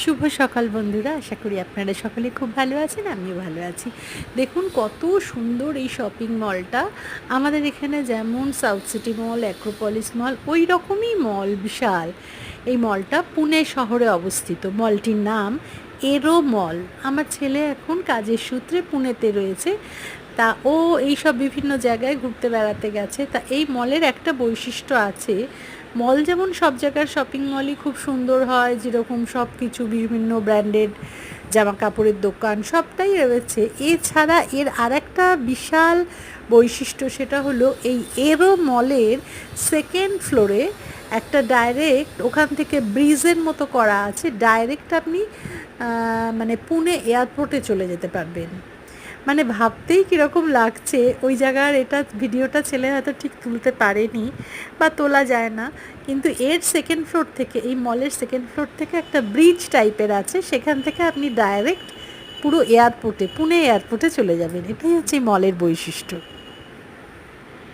শুভ সকাল বন্ধুরা, আশা করি আপনারা সকলে খুব ভালো আছেন, আমিও ভালো আছি। দেখুন কত সুন্দর এই শপিং মলটা আমাদের এখানে যেমন South City Mall Acropolis Mall ওই রকমই মল বিশাল। এই মলটা পুনে শহরে অবস্থিত। মলটির নাম এরো মল। আমার ছেলে এখন কাজের সূত্রে পুনেতে রয়েছে। তা ও এই সব বিভিন্ন জায়গায় ঘুরতে বেড়াতে গেছে। তা এই মলের একটা বৈশিষ্ট্য আছে। মল যেমন সব জায়গার শপিং মলই খুব সুন্দর হয়, যেরকম সব কিছু বিভিন্ন ব্র্যান্ডেড জামা কাপড়ের দোকান সবটাই রয়েছে। এছাড়া এর আর একটা বিশাল বৈশিষ্ট্য সেটা হলো এই এরো মলের সেকেন্ড ফ্লোরে একটা ডাইরেক্ট ওখান থেকে ব্রিজের মতো করা আছে ডাইরেক্ট আপনি মানে পুনে এয়ারপোর্টে চলে যেতে পারবেন। মানে ভাবতেই কীরকম লাগছে, ওই জায়গার এটা ভিডিওটা ছেলে হয়তো ঠিক তুলতে পারেনি বা তোলা যায় না, কিন্তু এর সেকেন্ড ফ্লোর থেকে, এই মলের সেকেন্ড ফ্লোর থেকে একটা ব্রিজ টাইপের আছে, সেখান থেকে আপনি ডাইরেক্ট পুরো এয়ারপোর্টে পুনে এয়ারপোর্টে চলে যাবেন। এটাই হচ্ছে মলের বৈশিষ্ট্য।